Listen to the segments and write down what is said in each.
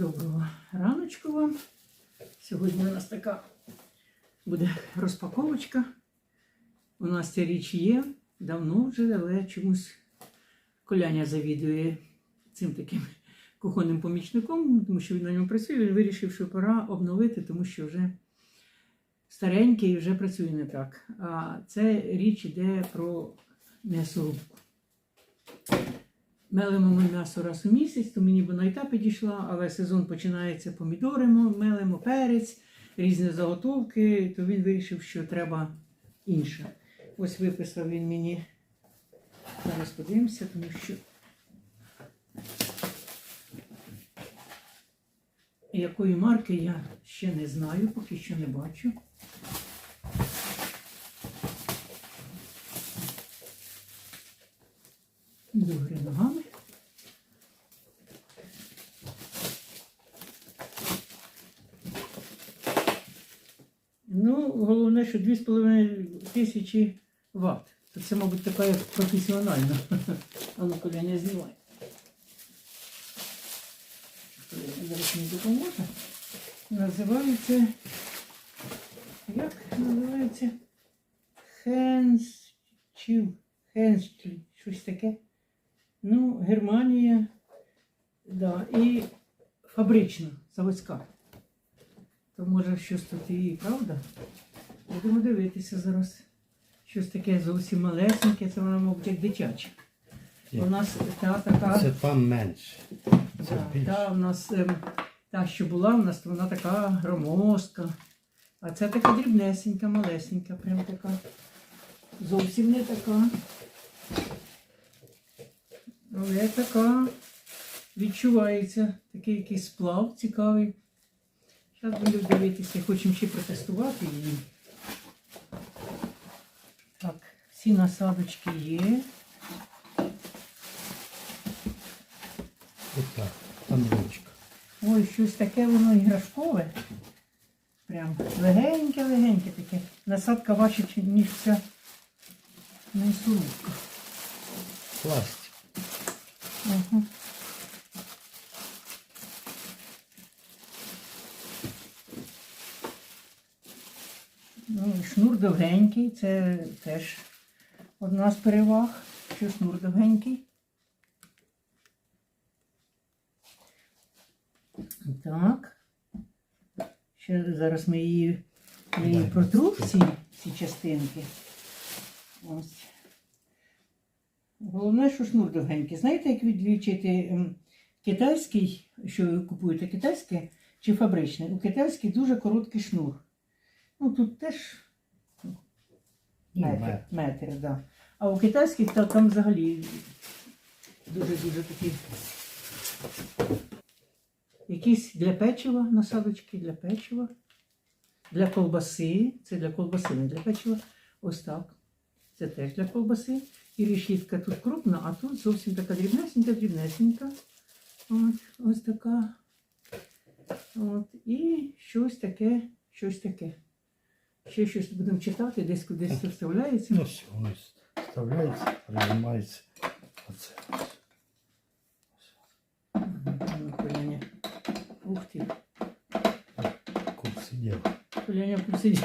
Доброго раночку вам. Сьогодні у нас така буде розпаковочка. У нас ця річ є давно вже, але чомусь коляня завідує цим таким кухонним помічником, тому що він на ньому працює. Він вирішив, що пора обновити, тому що вже старенький і вже працює не так. А це річ йде про м'ясорубку. Мелимо ми м'ясо раз у місяць, то мені вона і та підійшла, але сезон починається помідори, мелимо перець, різні заготовки, то він вирішив, що треба інше. Ось виписав він мені. Зараз подивимося, тому що. Якої марки я ще не знаю, поки що не бачу. Догори ногами. Ну, головне, що 2,5 тисячі ватт. То це, мабуть, така як професіональна. А ну, коля не знімай. Зараз мені допоможе. Називається. Як називається? Хенсчів. Хенсчів. Щось таке. Ну, Германія. Да, і фабрична, заводська. То може щось тут і правда? Будемо дивитися зараз. Щось таке зовсім малесеньке, це вона, мабуть, як дитяче. Є. У нас та така. Це там менше. Це Да, більше. та, у нас, ем, та, що була, у нас то вона така громоздка. А це така дрібнесенька, малесенька, прям така. Зовсім не така. Але така відчувається такий якийсь сплав цікавий. Зараз будемо дивитися, хочемо ще протестувати її. Так, всі насадочки є. Ось так. Там ручка. Ой, щось таке воно іграшкове. Прям легеньке-легеньке таке. Насадка важча, чи- ніж ця м'ясорубка. Пластик. Ага. Ну, шнур довгенький, це теж одна з переваг, що шнур довгенький. Так. Ще зараз ми її, я її протру всі, всі частинки. Ось. Головне, що шнур довгенький. Знаєте, як відлічити ем, китайський, що ви купуєте китайське чи фабричне? У китайський дуже короткий шнур. Ну тут теж метр, метр. метр, да. А у китайських та, там взагалі дуже-дуже такі. Якісь для печива, насадочки для печива, для колбаси. Це для колбаси, не для печива. Ось так. Це теж для колбаси. І решітка тут крупна, а тут зовсім така дрібнесенька, дрібнесенька. От, ось така. От. І щось таке, щось таке. Ще щось будемо читати, десь кудись вставляється. Ну все, воно вставляється, прижимається. Оце. Коляня. Ух ти. Курс сидів. Коляня посидів.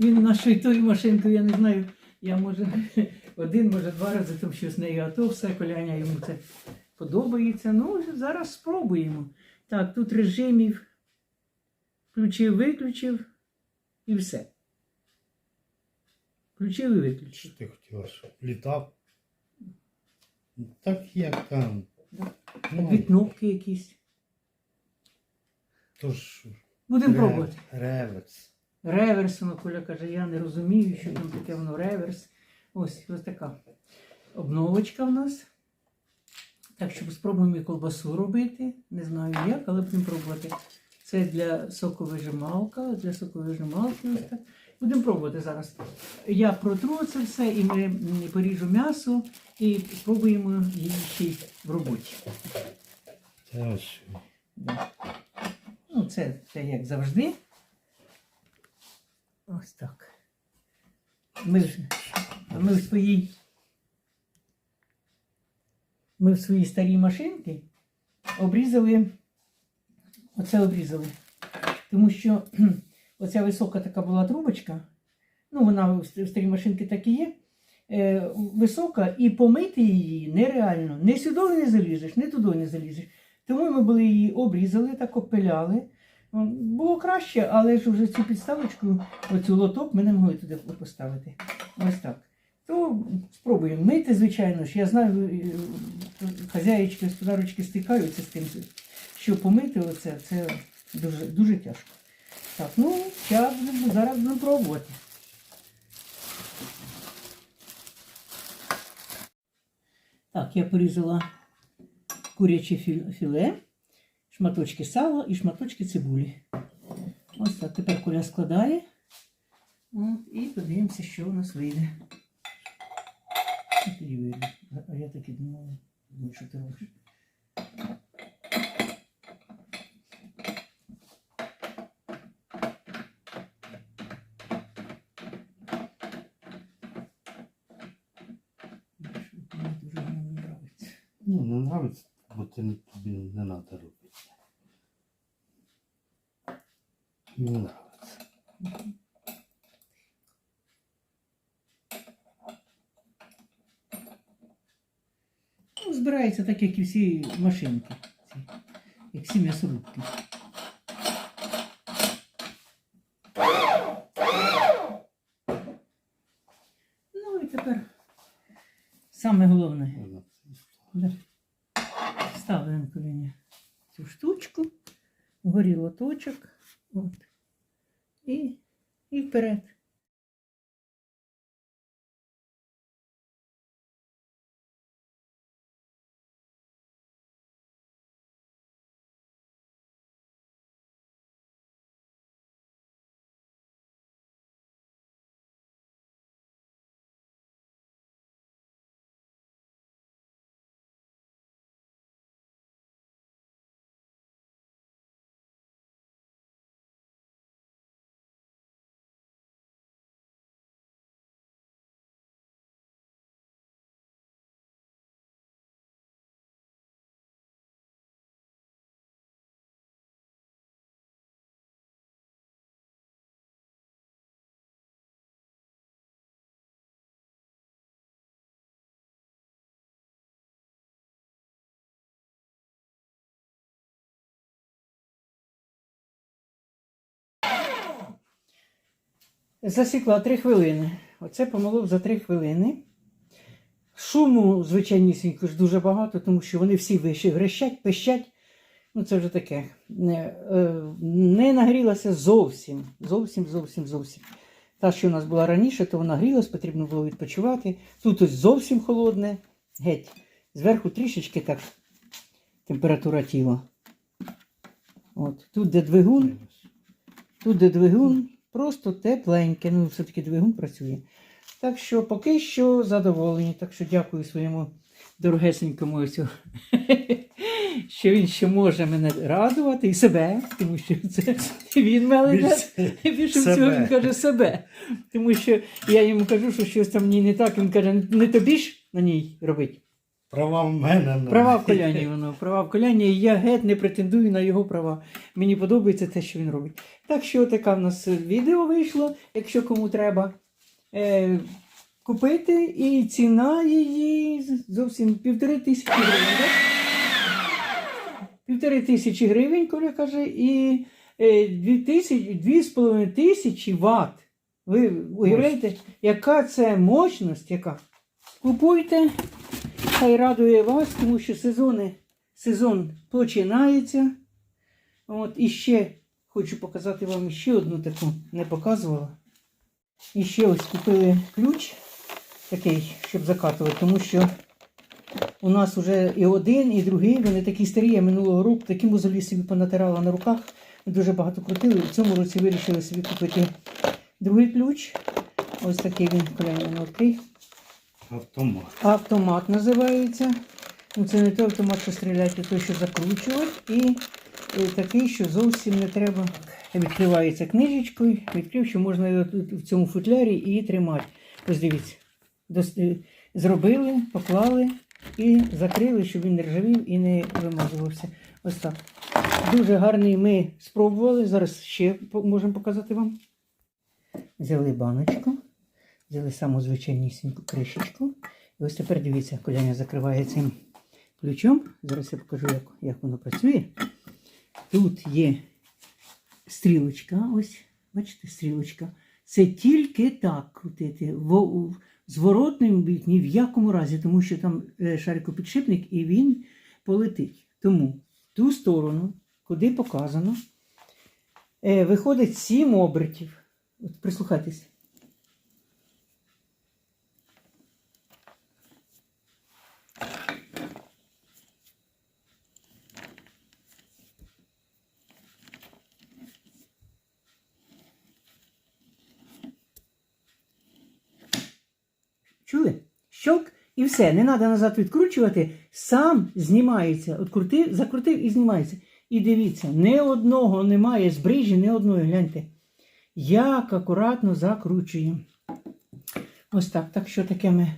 Він нашою тою машинкою, я не знаю. Я може один, може два рази там щось з нею, а то все коляня йому це подобається. Ну, зараз спробуємо. Так, тут режимів включив, виключив і все. Включив і виключив. Що ти хотіла, щоб літав? Так як там. Да. Ну, Дві кнопки якісь. то ж Будемо ре- пробувати. реверс. Реверс, воно Коля каже, я не розумію, що там таке воно реверс. Ось ось така обновочка в нас. Так що спробуємо і колбасу робити. Не знаю як, але будемо пробувати. Це для соковижималка, для соковижималки. Ось так. Будемо пробувати зараз. Я протру це все і ми поріжу м'ясо і спробуємо її ще й в роботі. Ну, це, це як завжди. Ось так. Ми, ж- ми в своїй. Ми в своїй старій машинці обрізали Оце обрізали. Тому що оця висока така була трубочка, ну вона в старій машинки так і є. Е, висока, і помити її нереально. Не сюди не залізеш, не туди не залізеш. Тому ми були її обрізали, так обпиляли. М, Було краще, але ж вже цю підставочку, оцю лоток, ми не могли туди поставити. Ось так. То спробуємо мити, звичайно ж. Я знаю, е, хазяїчки, господарочки стикаються з тим, що помити оце, це дуже, дуже тяжко. Так, ну, час зараз будемо пробувати. Так, я порізала куряче філе, шматочки сала і шматочки цибулі. Ось так. Тепер Коля складає. І подивимося, що у нас вийде. І. А- я таки думала, ну, що ти робиш. Мені дуже воно не подобається. Ну, не ти не- тобі не треба робити. Мені нравиться. Ну, збирається так, як і всі машинки, як всі м'ясорубки. Ну і тепер саме головне. Да. Ставимо на цю штучку, вгорі лоточок. От. І, і вперед. Засікла 3 хвилини. Оце помолов за 3 хвилини. Шуму, звичайнісінько, ж дуже багато, тому що вони всі грещать, пищать. Ну, це вже таке. Не, е, не нагрілася зовсім. Зовсім, зовсім, зовсім. Та, що у нас була раніше, то вона грілась, потрібно було відпочивати. Тут ось зовсім холодне, геть. Зверху трішечки так температура тіла. От. Тут де двигун, Тут де двигун, просто тепленьке. Ну, все-таки двигун працює. Так що поки що задоволені. Так що дякую своєму дорогесенькому ось, що він ще може мене радувати і себе, тому що це він мене Більше всього він каже себе. Тому що я йому кажу, що щось там в не так. Він каже, не тобі ж на ній робити. Права в мене. ну. Права в коляні воно, права в коляні, і я геть не претендую на його права. Мені подобається те, що він робить. Так що таке в нас відео вийшло, якщо кому треба е, купити, і ціна її зовсім півтори тисячі гривень. Півтори тисячі гривень, Коля каже, і е, дві, тисячі, дві з половиною тисячі ватт. Ви уявляєте, яка це мощність, яка? Купуйте, хай радує вас, тому що сезони, сезон починається. От, і ще хочу показати вам ще одну таку, не показувала. І ще ось купили ключ такий, щоб закатувати, тому що у нас вже і один, і другий, вони такі старі, я минулого року такі мозолі собі понатирала на руках. Дуже багато крутили. В цьому році вирішили собі купити другий ключ. Ось такий він кольоровий. Автомат. Автомат називається. Ну, це не той автомат, що стріляти, той, що закручувати. І е, такий, що зовсім не треба. Відкривається книжечкою, відкрив, що можна в цьому футлярі і тримати. Ось дивіться. Е, Зробили, поклали і закрили, щоб він не ржавів і не вимазувався. Ось так. дуже гарний ми спробували. Зараз ще можемо показати вам. Взяли баночку, взяли саму звичайнісіньку кришечку. І ось тепер дивіться, коляня закриває цим ключом. Зараз я покажу, як, як воно працює. Тут є стрілочка, ось, бачите, стрілочка. Це тільки так крутити. В, зворотним бік ні в якому разі, тому що там е, шарикопідшипник і він полетить. Тому ту сторону, куди показано, е, виходить 7 обертів. От прислухайтесь. Чули? Щелк і все. Не треба назад відкручувати. Сам знімається. От крутив, закрутив і знімається. І дивіться, ні одного немає збрижі, ні одної. Гляньте. Як акуратно закручуємо. Ось так. Так що таке ми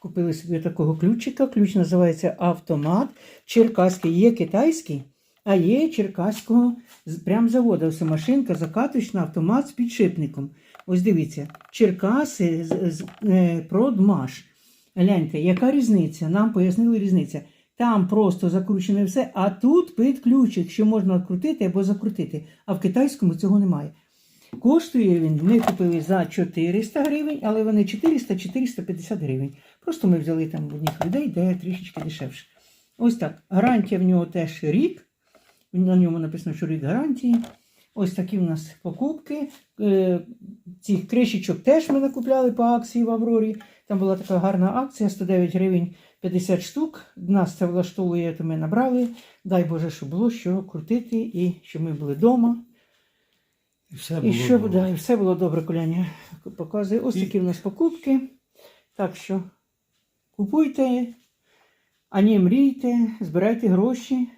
купили собі такого ключика. Ключ називається автомат. Черкаський є китайський, а є черкаського прям заводу. Ось машинка закаточна, автомат з підшипником. Ось дивіться, Черкаси з, е, продмаш. Гляньте, яка різниця? Нам пояснили різниця. Там просто закручене все, а тут під ключик, що можна відкрутити або закрутити. А в китайському цього немає. Коштує він, ми купили за 400 гривень, але вони 400-450 гривень. Просто ми взяли там в людей, де трішечки дешевше. Ось так. Гарантія в нього теж рік. На ньому написано, що рік гарантії. Ось такі в нас покупки. Е, Цих кришечок теж ми накупляли по акції в Аврорі. Там була така гарна акція 109 гривень 50 штук. Нас це влаштовує, то ми набрали. Дай Боже, щоб було що крутити і щоб ми були вдома. І все І було що добре. да, і все було добре, коляня показує. Ось І- такі в нас покупки. Так що купуйте, а не мрійте, збирайте гроші,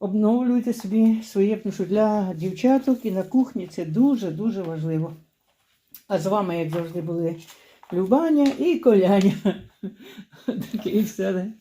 обновлюйте собі своє, тому для дівчаток і на кухні це дуже-дуже важливо. А з вами, як завжди, були Любаня і Коляня. Таке і все.